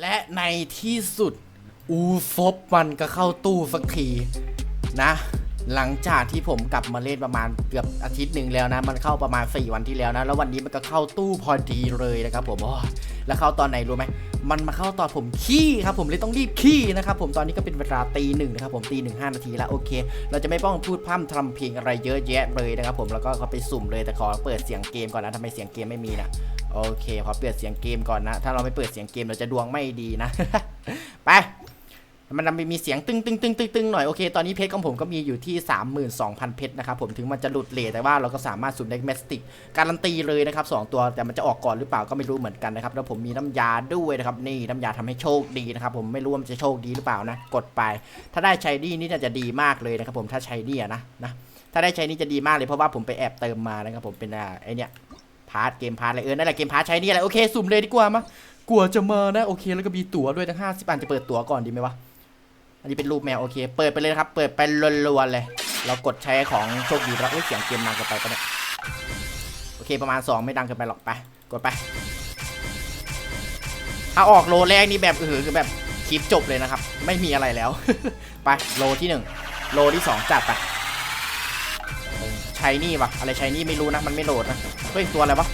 และในที่สุด อูฟบมันก็เข้าตู้สักทีนะ หลังจากที่ผมกลับมาเล่นประมาณเกือบอาทิตย์หนึ่งแล้วนะ มันเข้าประมาณ 4 วันที่แล้วนะ แล้ววันนี้มันก็เข้าตู้พอดีเลยนะครับผมโอ้แล้วเข้าตอนไหนรู้ไหม มันมาเข้าตอนผมขี้ครับผมเลยต้องรีบขี้นะครับผมตอนนี้ก็เป็นเวลาตีหนึ่งนะครับผมตีหนึ่งห้านาทีแล้วโอเค เราจะไม่ต้องพูดพร่ำทำเพลงอะไรเยอะแยะเลยนะครับผมแล้วก็เขาไปสุ่มเลยแต่ขอเปิดเสียงเกมก่อนนะทำไมเสียงเกมไม่มีนะ โอเคขอเปิดเสียงเกมก่อนนะ ถ้าเราไม่เปิดเสียงเกมเราจะดวงไม่ดีนะ ไป มันจะมีเสียงตึงตึงตึงตึงตึ้งหน่อย โอเค ตอนนี้เพชรของผมก็มีอยู่ที่ 32,000 เพชรนะครับผมถึงมันจะหลุดเลทแต่ว่าเราก็สามารถสุ่มได้แมสติก การันตีเลยนะครับสองตัวแต่มันจะออกก่อนหรือเปล่าก็ไม่รู้เหมือนกันนะครับ แล้วผมมีน้ำยาด้วยนะครับนี่น้ำยาทำให้โชคดีนะครับผมไม่รู้ว่ามันจะโชคดีหรือเปล่านะ กดไป ถ้าได้ใช้ดีนี่น่าจะดีมากเลยนะครับผมถ้าใช้ดีนะนะถ้าได้ใช้นี่จะดีมากเลยเพราะว่าผมไปแอบเติมมานะครับผมเป็นอไอเนี้ย พาร์ทเกมพาร์ทอะไรเออนั่นแหละเกมพาร์ทใช้นี่อะไรโอเคสุ่มเลยดีกว่ามา กลัวจะมานะโอเค แล้วก็มีตั๋วด้วยทั้งห้าสิบอันจะเปิดตั๋วก่อนดีไหมวะอันนี้เป็นรูปแมวโอเคเปิดไปเลยครับ เปิดไปรัวๆเลย เรากดใช้ของโชคดีแล้วอุ้ยเสียงเกมดังเกินไปปะเนี่ยโอเคประมาณ 2 ไม่ดังเกินไปหรอกไปกดไป ถ้าออกโลแรกนี่แบบเออคือแบบคลิปจบเลยนะครับ ไม่มีอะไรแล้ว ไปโลที่หนึ่งโลที่สองจัดไปใช้นี่วะอะไรใช้นี่ไม่รู้นะมันไม่โหลดนะ ฮ้ยตัวอะไรวะ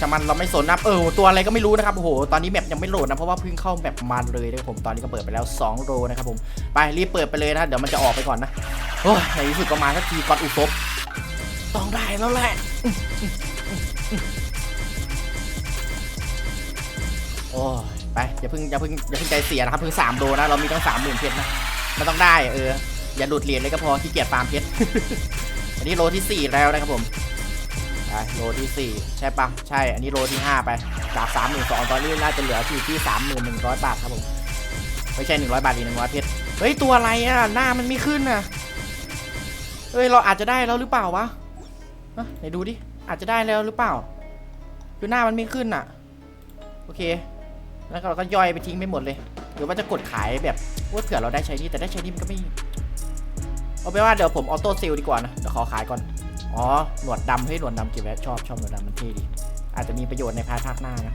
ช่างมันเราไม่สนนะเออตัวอะไรก็ไม่รู้นะครับโอ้โหตอนนี้แมปยังไม่โหลดนะเพราะว่าเพิ่งเข้าแมปมาเลยนะครับผมตอนนี้ก็เปิดไปแล้ว 2โลนะครับผมไปรีบเปิดไปเลยนะเดี๋ยวมันจะออกไปก่อนนะโอ้ยในที่สุดก็มาสักทีก่อนอุซบต้องได้แล้วแหละโอ้ยไปอย่าเพิ่งอย่าเพิ่งอย่าเพิ่งใจเสียนะครับเพิ่งสามโลนะเรามีตั้งสามหมื่นเพชรนะมันต้องได้เอออย่าหลุดเหรียญเลยก็พอที่เกียจฟาร์มเพชรอันนี้โลที่ 4 แล้วนะครับผม ไปโลที่ 4 ใช่ปะใช่อันนี้โลที่ 5 ไป จาก 3 2 0 0ตอนนี้น่าจะเหลืออยู่ที่ 3,100 บาทครับผม ไม่ใช่ 100 บาทอีก100เพชรเฮ้ย ตัวอะไรอะ หน้ามันไม่ขึ้นอะเฮ้ย เราอาจจะได้แล้วหรือเปล่าวะฮะไหนดูดิ อาจจะได้แล้วหรือเปล่าคือหน้ามันไม่ขึ้นอะ โอเค แล้วเราก็ย่อยไปทิ้งไปหมดเลยหรือว่าจะกดขายแบบว่าเผื่อเราได้ใช้นี่แต่ได้ใช้นี่มันก็ไม่เอาไปว่าเดี๋ยวผมออโต้ซิลดีกว่านะเดี๋ยวขอขายก่อน อ๋อ หนวดดำเฮ้ยหนวดดำเก็บไว้ชอบชอบหนวดดำมันเท่ดี อาจจะมีประโยชน์ในพาร์ทภาคหน้านะ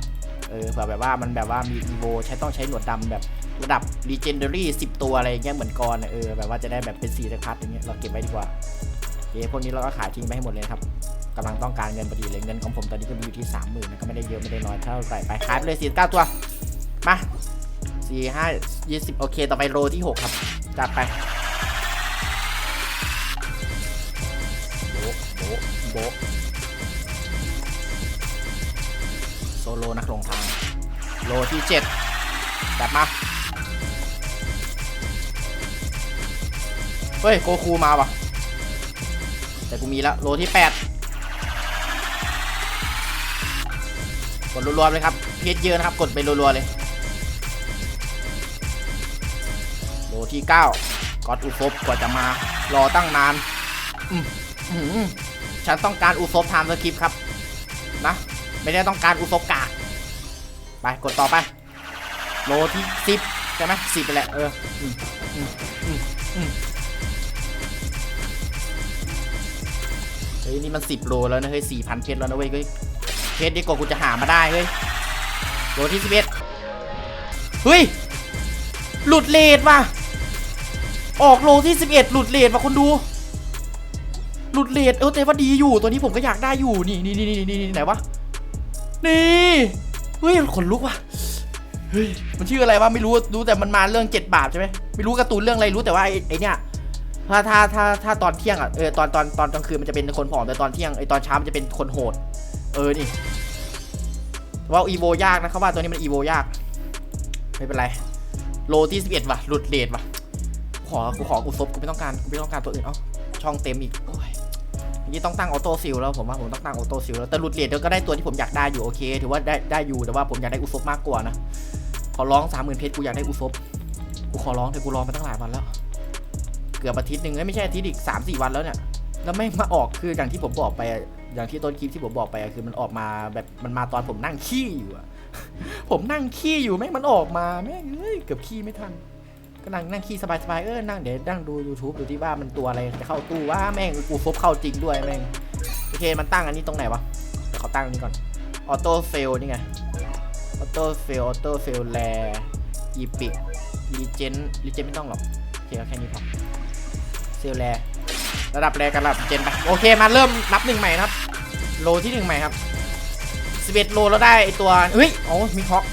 เออเผื่อแบบว่ามันแบบว่ามีอีโวใช้ต้องใช้หนวดดำแบบระดับ Legendary 10ตัวอะไรเงี้ยเหมือนกรเออแบบว่าจะได้แบบเป็นสีสักพัดอย่างเงี้ยเราเก็บไว้ดีกว่าโอเคพวกนี้เราก็ขายทิ้งไปให้หมดเลยครับกำลังต้องการเงินพอดีเลยเงินของผมตอนนี้ก็มีอยู่ที่30,000นะก็ไม่ได้เยอะไม่ได้น้อยเท่าไหร่ไปขายไปเลย49ตัว มา4 5 20โอเค ต่อไปโลที่หกครับจัดไป โบโซโลนักลงทาง โลที่เจ็ดจัดมา เฮ้ย โกคูมาวะแต่กูมีแล้วโลที่แปดกดรัวๆเลยครับ เพชรเยอะนะครับ กดไปรัวๆเลย โลที่เก้ากอดอุฟบกว่าจะมา รอตั้งนาน อืมอื้อหือ ฉันต้องการอุซบไทม์สคริปครับ นะ ไม่ได้ต้องการอุซบกาก ไปกดต่อไป โลที่สิบใช่ไหมสิบไปแหละเออเฮ้ยนี่มันสิบโลแล้วนะเฮ้ยสี่พันเพชรแล้วนะเว้ยเฮ้ยเพชรดีกว่ากูจะหามาได้เฮ้ยโลที่สิบเอ็ดเฮ้ย หลุดเลทว่ะออกโลที่สิบเอ็ดหลุดเลทว่ะคนดู หลุดเลทเออแต่ว่าดีอยู่ตัวนี้ผมก็อยากได้อยู่นี่นี่นี่นี่นี่ไหนวะนี่เฮ้ยขนลุกว่ะเฮ้ยมันชื่ออะไรวะไม่รู้รู้แต่มันมาเรื่องเจ็ดบาทใช่ไหมไม่รู้การ์ตูนเรื่องอะไรรู้แต่ว่าไอ้ไอเนี่ยถ้าถ้าถ้าถ้าตอนเที่ยงอะเออตอนตอนตอนกลางคืนมันจะเป็นคนผอมแต่ตอนเที่ยงไอ้ตอนเช้ามันจะเป็นคนโหด เออนี่ว่าอีโวยากนะเขาว่าตัวนี้มันอีโวยาก ไม่เป็นไร โลที่11ว่ะหลุดเลทว่ะขอกูขอกูซบกูไม่ต้องการกูไม่ต้องการตัวอื่นเอ้าช่องเต็มอีกโอ้ย นี่ต้องตั้งออโต้ซิลแล้วผมว่าผมต้องตั้งออโต้ซิลแล้วแต่หลุดเหรียญเดี๋ยวก็ได้ตัวที่ผมอยากได้อยู่โอเคถือว่าได้ได้อยู่แต่ว่าผมอยากได้อุซบมากกว่านะขอร้องสามหมื่นเพชรกูอยากได้อุซบกูขอร้องเถอะกูรอมาตั้งหลายวันแล้ว เกือบอาทิตย์หนึ่งไม่ใช่อาทิตย์อีกสามสี่วันแล้วเนี่ยแล้วไม่มาออกคืออย่างที่ผมบอกไปอย่างที่ต้นคลิปที่ผมบอกไปคือมันออกมาแบบมันมาตอนผมนั่งขี้อยู่อะผมนั่งขี้อยู่แม่งมันออกมาแม่งเอ้ยเกือบขี้ไม่ทัน ก็นั่งนั่งขี้สบายๆเออนั่งเดี๋ยวนั่งดู YouTube ดูที่ว่ามันตัวอะไรจะเข้าตู้ว่าแม่งกูฟบเข้าจริงด้วยแม่งโอเคมันตั้งอันนี้ตรงไหนวะเขาตั้งอันนี้ก่อนออโต้เฟลนี่ไงออโต้เฟลออโต้เฟลแลอีพิกรีเจนรีเจนไม่ต้องหรอกโอเคเอาแค่นี้พอเซลแลระดับแรกับระดับเจนไปโอเคมาเริ่มนับหนึ่งใหม่นะครับ โลที่หนึ่งใหม่ครับ11โลแล้วได้ไอตัวเฮ้ยโอ้มีฮอก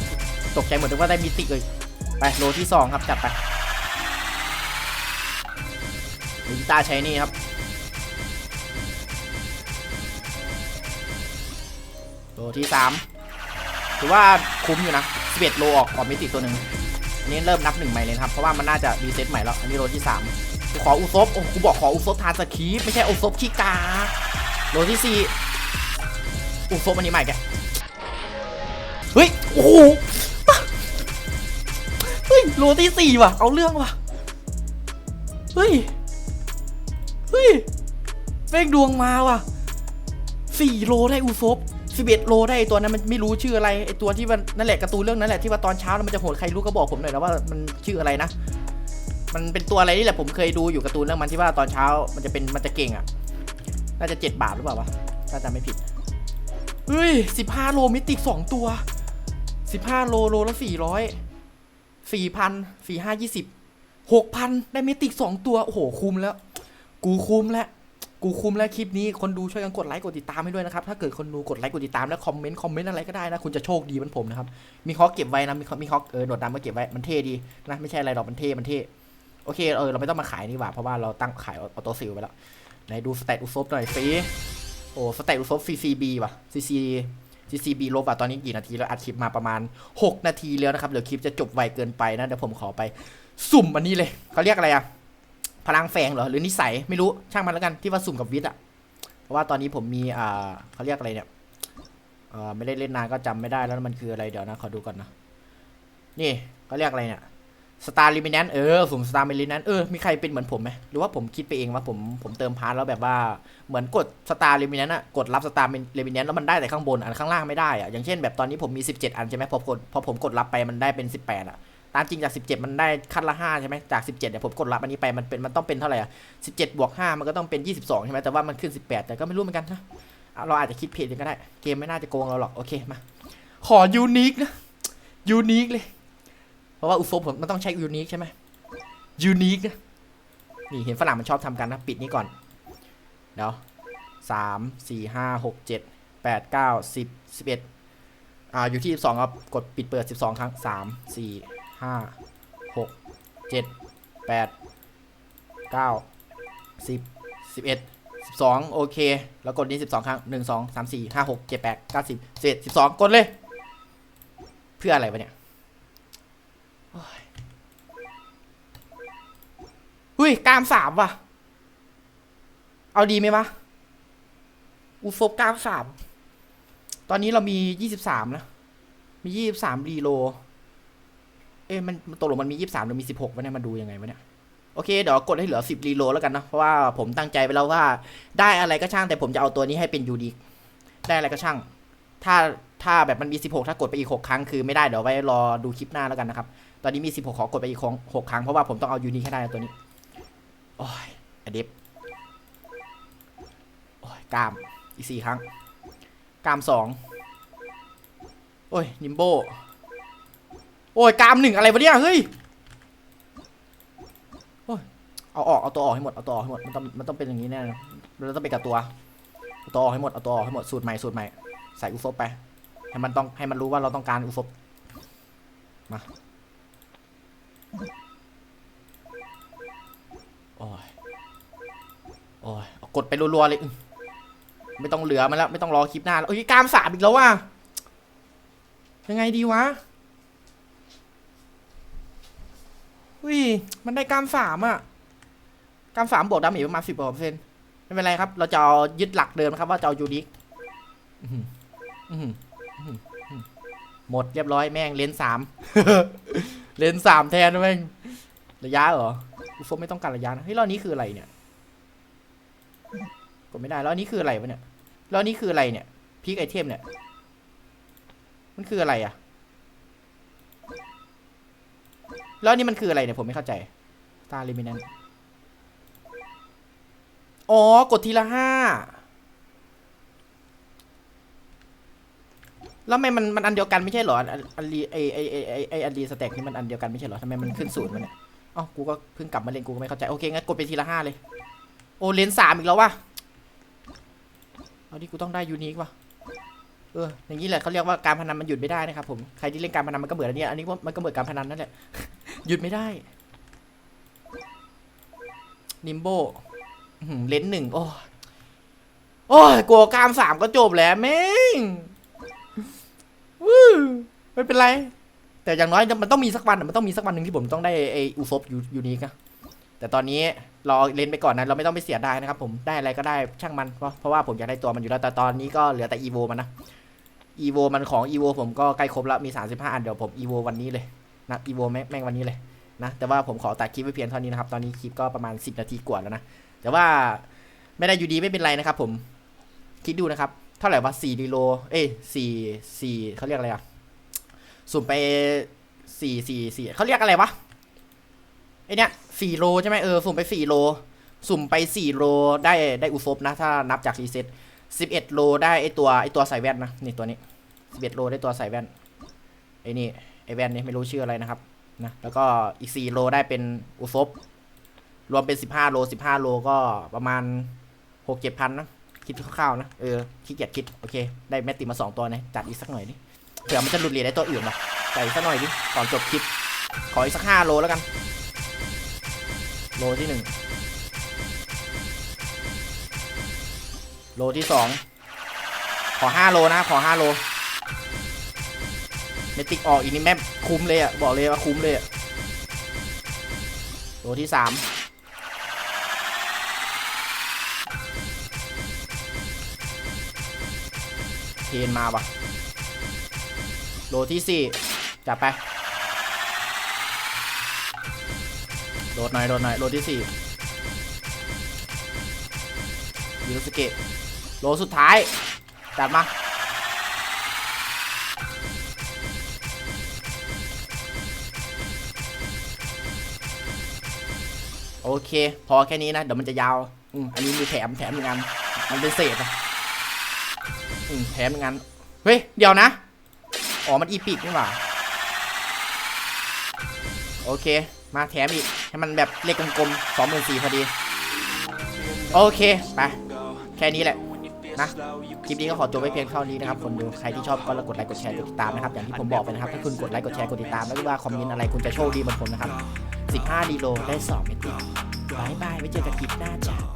ตกใจหมดเลยว่าได้มิติเลยไปโลที่สองครับจัดไป ลิตาใช้นี่ครับ โลที่สามถือว่าคุ้มอยู่นะ 11 โลออกออกมิติตัวหนึ่งอันนี้เริ่มนับหนึ่งใหม่เลยครับ เพราะว่ามันน่าจะรีเซ็ตใหม่แล้ว อันนี้โลที่สามกูขออุซบโอ้กูบอกขออุซบทานสคีปไม่ใช่อุซบขี้กา โลที่สี่อุซบอันนี้ใหม่แกเฮ้ย โอ้โหเฮ้ยโลที่สี่ว่ะ เอาเรื่องว่ะ เฮ้ย เฮ้ยเป้งดวงมาว่ะสี่โลได้อุซบสิบเอ็ดโลได้ไอตัวนั้นมันไม่รู้ชื่ออะไรไอตัวที่มันนั่นแหละการ์ตูนเรื่องนั้นแหละที่ว่าตอนเช้ามันจะโหดใครรู้ก็บอกผมหน่อยนะว่ามันชื่ออะไรนะ มันเป็นตัวอะไรนี่แหละผมเคยดูอยู่การ์ตูนเรื่องมันที่ว่าตอนเช้ามันจะเป็นมันจะเก่งอะ น่าจะเจ็ดบาทหรือเปล่าวะถ้าจำไม่ผิดเฮ้ยสิบห้าโลมิติสองตัวสิบห้าโลโลละสี่ร้อยสี่พันสี่ห้ายี่สิบหกพันได้มิติสองตัวโอ้โหคุ้มแล้ว กูคุ้มแล้วกูคุ้มแล้วคลิปนี้คนดูช่วยกันกดไลค์กดติดตามให้ด้วยนะครับถ้าเกิดคนดูกดไลค์กดติดตามแล้วคอมเมนต์คอมเมนต์อะไรก็ได้นะคุณจะโชคดีเหมือนผมนะครับมีฮอกเก็บไว้นะมีมีฮอกเออหนวดดำก็เก็บไว้มันเท่ดีนะไม่ใช่อะไรหรอกมันเท่มันเท่โอเคเออเราไม่ต้องมาขายนี่หว่าเพราะว่าเราตั้งขายออโต้ซิลไปแล้วไหนดูสเตตอุซบหน่อยสิโอ้สเตตอุซบ CCB ว่ะ CC CCB ลบอะตอนนี้กี่นาทีแล้วอัดคลิปมาประมาณ 6 นาทีแล้วนะครับเดี๋ยวคลิปจะจบไวเกินไปนะเดี๋ยวผมขอไปสุ่มอันนี้เลยเขาเรียกอะไรอะ พลังแฝงเหรอหรือนิสัยไม่รู้ช่างมันแล้วกันที่ว่าสุ่มกับวิทย์อะเพราะว่าตอนนี้ผมมีอ่าเขาเรียกอะไรเนี่ยเอ่อไม่ได้เล่นนานก็จำไม่ได้แล้วมันคืออะไรเดี๋ยวนะขอดูก่อนนะนี่เขาเรียกอะไรเนี่ยสตาร์ลิมิแนนเออสุ่มสตาร์ลิมิแนนเออมีใครเป็นเหมือนผมไหมหรือว่าผมคิดไปเองว่าผมผมเติมพาร์ทแล้วแบบว่าเหมือนกดสตาร์ลิมิแนนอะกดรับสตาร์ลิมิแนนแล้วมันได้แต่ข้างบนอันข้างล่างไม่ได้อะอย่างเช่นแบบตอนนี้ผมมี 17 อันใช่ไหมพอกดพอผมกดรับไปมันได้เป็น 18อะ ตามจริงจาก 17 มันได้ขั้นละ 5 ใช่ไหมจาก 17เนี่ยผมกดรับอันนี้ไปมันเป็นมันต้องเป็นเท่าไหร่อะ17 บวก 5 มันก็ต้องเป็น 22 ใช่ไหมแต่ว่ามันขึ้น 18 แต่ก็ไม่รู้เหมือนกันนะเราอาจจะคิดผิดก็ได้ เกมไม่น่าจะโกงเราหรอก โอเคมา ขอยูนิคนะยูนิคเลย เพราะว่าอุโฟผมมันต้องใช้ยูนิคใช่ไหมยูนิคนะนี่เห็นฝรั่งมันชอบทำกันนะ ปิดนี้ก่อน เดี๋ยวสามสี่ห้าหกเจ็ดแปดเก้าสิบสิบเอ็ดอ่าอยู่ที่สองครับ กดปิดเปิดสิบสองครั้งสามสี่ ห้าหกเจ็ดแปดเก้าสิบสิบเอ็ดสิบสองโอเค แล้วกดนี้สิบสองครั้งหนึ่งสองสามสี่ห้าหกเจ็ดแปดเก้าสิบสิบเอ็ดสิบสองกดเลย เพื่ออะไรวะเนี่ยเฮ้ย กามสามว่ะ เอาดีไหมวะอูโฟบกามสาม ตอนนี้เรามียี่สิบสามนะ มียี่สิบสามรีโล เอ๊ะมันมันตกลงมันมียี่สิบสามหรือมีสิบหกวะเนี่ยมาดูยังไงวะเนี่ยโอเคเดี๋ยวกดให้เหลือสิบรีโลแล้วกันเนะเพราะว่าผมตั้งใจไปแล้วว่า ได้อะไรก็ช่างแต่ผมจะเอาตัวนี้ให้เป็นยูนิคได้อะไรก็ช่าง ถ้าถ้าแบบมันมีสิบหกถ้ากดไปอีกหกครั้งคือไม่ได้เดี๋ยวไว้รอดูคลิปหน้าแล้วกันนะครับ ตอนนี้มีสิบหกขอกดไปอีกหกครั้งเพราะว่าผมต้องเอายูนิคให้ได้ตัวนี้ โอ้ยอเดฟโอ้ยกามอีกสี่ครั้ง กามสองโอ้ยนิมโบ อ้ยกลามหนึ่งอะไรวะเนี่ยเฮ้ยโอ้ยเอาออกเอาตัวออกให้หมดเอาตัวออกให้หมดมันต้องมันต้องเป็นอย่างนี้แน่เลยมันต้องเป็นกับตัวเอาตัวออกให้หมดเอาตัวออกให้หมดสูตรใหม่สูตรใหม่ใส่อุซบไปให้มันต้องให้มันรู้ว่าเราต้องการอุซบมาโอ้ยโอ้ยกดไปรัวๆเลยไม่ต้องเหลือมันแล้ว ไม่ต้องรอคลิปหน้าแล้วเอ้ยกลามสามอีกแล้วว่ะยังไงดีวะ อุ้ย มันได้กามสามอะกามสามบวกดาเมจประมาณสิบกว่าเปอร์เซ็นต์ไม่เป็นไรครับ เราจะเอายึดหลักเดิมครับ ว่าจะเอายูนิคหมดเรียบร้อยแม่งเลนสามเลนสามแทนแม่ง ระยะเหรอกูโฟมไม่ต้องการระยะนะเฮ้ยแล้วอันนี้คืออะไรเนี่ยกดไม่ได้แล้วอันนี้คืออะไรวะเนี่ยแล้วอันนี้คืออะไรเนี่ยพีคไอเทมเนี่ย มันคืออะไรอะ แล้วนนี้มันคืออะไรเนี่ยผมไม่เข้าใจตาลิมินันอ๋อ กดทีละห้า แล้วทำไมมันมันอันเดียวกันไม่ใช่เหรอ อันรีไอไอไอไอไออันรีสแต็กนี่มันอันเดียวกันไม่ใช่เหรอทำไมมันขึ้นศูนย์มันเนี่ยอ๋อกูก็เพิ่งกลับมาเล่นกูก็ไม่เข้าใจ โอเค งั้นกดไปทีละห้าเลย โอเลนสามอีกแล้ววะเอาดิกูต้องได้ยูนิควะเอออย่างนี้แหละเขาเรียกว่าการพนันมันหยุดไม่ได้นะครับผม ใครที่เล่นการพนันมันก็เหมือนอันนี้อันนี้มันก็เหมือนการพนันนั่นแหละ หยุดไม่ได้ นิมโบเลนหนึ่งโอ้ยโอ้ยกลัวกามสามก็จบแล้วแม่งวู้ไม่เป็นไร แต่อย่างน้อยมันต้องมีสักวันมันต้องมีสักวันหนึ่งที่ผมต้องได้ไออูซบยูยูนิคนะแต่ตอนนี้รอเลนไปก่อนนะเราไม่ต้องไปเสียดายนะครับผมได้อะไรก็ได้ช่างมันเพราะเพราะว่าผมอยากได้ตัวมันอยู่แล้วแต่ตอนนี้ก็เหลือแต่อีโวมันนะอีโวมันของอีโวผมก็ใกล้ครบแล้วมี 35 อันเดี๋ยวผมอีโววันนี้เลย นะอีโวแม่งวันนี้เลยนะแต่ว่าผมขอตัดคลิปไว้เพียงเท่านี้นะครับ ตอนนี้คลิปก็ประมาณ 10 นาทีกว่าแล้วนะ แต่ว่าไม่ได้อยู่ดีไม่เป็นไรนะครับ ผมคิดดูนะครับ เท่าไหร่วะสี่ดีโล เอ้ยสี่สี่เขาเรียกอะไรอะสุ่มไปสี่สี่สี่เขาเรียกอะไรวะไอเนี้ยสี่โลใช่ไหมเออสุ่มไปสี่โล สุ่มไปสี่โลได้ได้อุซบนะ ถ้านับจากรีเซ็ตสิบเอ็ดโลได้ไอตัวไอตัวใส่แว่นนะนี่ตัวนี้สิบเอ็ดโลได้ตัวใส่แว่นไอนี่ อแว่นนี่ไม่รู้ชื่ออะไรนะครับนะแล้วก็อีกสี่โลได้เป็นอุซบรวมเป็นสิบห้าโลสิบห้าโลก็ประมาณหกเจ็ดพันนะ คิดคร่าวๆนะ เออขี้เกียจคิด โอเค ได้แมตติมาสองตัวนะจัดอีกสักหน่อยดิเผื่อมันจะหลุดเหรียญได้ตัวอื่นหรอใส่อีกสักหน่อยดิก่อนจบคลิป ขออีกสักห้าโลแล้วกัน โลที่หนึ่งโลที่สองขอห้าโลนะ ขอห้าโล มติกออกอีกนี่แม่คุ้มเลยอะ บอกเลยว่าคุ้มเลยอะโลที่สามเทนมาปะโลที่สี่จับไป โดดหน่อย โดดหน่อย โลที่สี่ยูรุสเกะโลสุดท้าย จัดมา อเค พอแค่นี้นะเดี๋ยวมันจะยาวอืมอันนี้มีแถมแถมหนึ่งอันมันเป็นเศษอะอืมแถมงั้นเฮ้ยเดี๋ยวนะอ๋อมันอีพิกนี่หว่าโอเค มาแถมอีกให้มันแบบเลขกลมๆสองหมื่นสี่พอดี โอเค ไป แค่นี้แหละ นะคลิปนี้ก็ขอจบไว้เพียงเท่านี้นะครับคนดูใครที่ชอบก็กดไลค์กดแชร์กดติดตามนะครับอย่างที่ผมบอกไปนะครับถ้าคุณกดไลค์กดแชร์กดติดตามแล้วก็ว่าคอมเมนต์อะไรคุณจะโชคดีเหมือนผมนะครับ15ดีโลได้2เมตรบายบายไว้เจอกันคลิปหน้าจ้า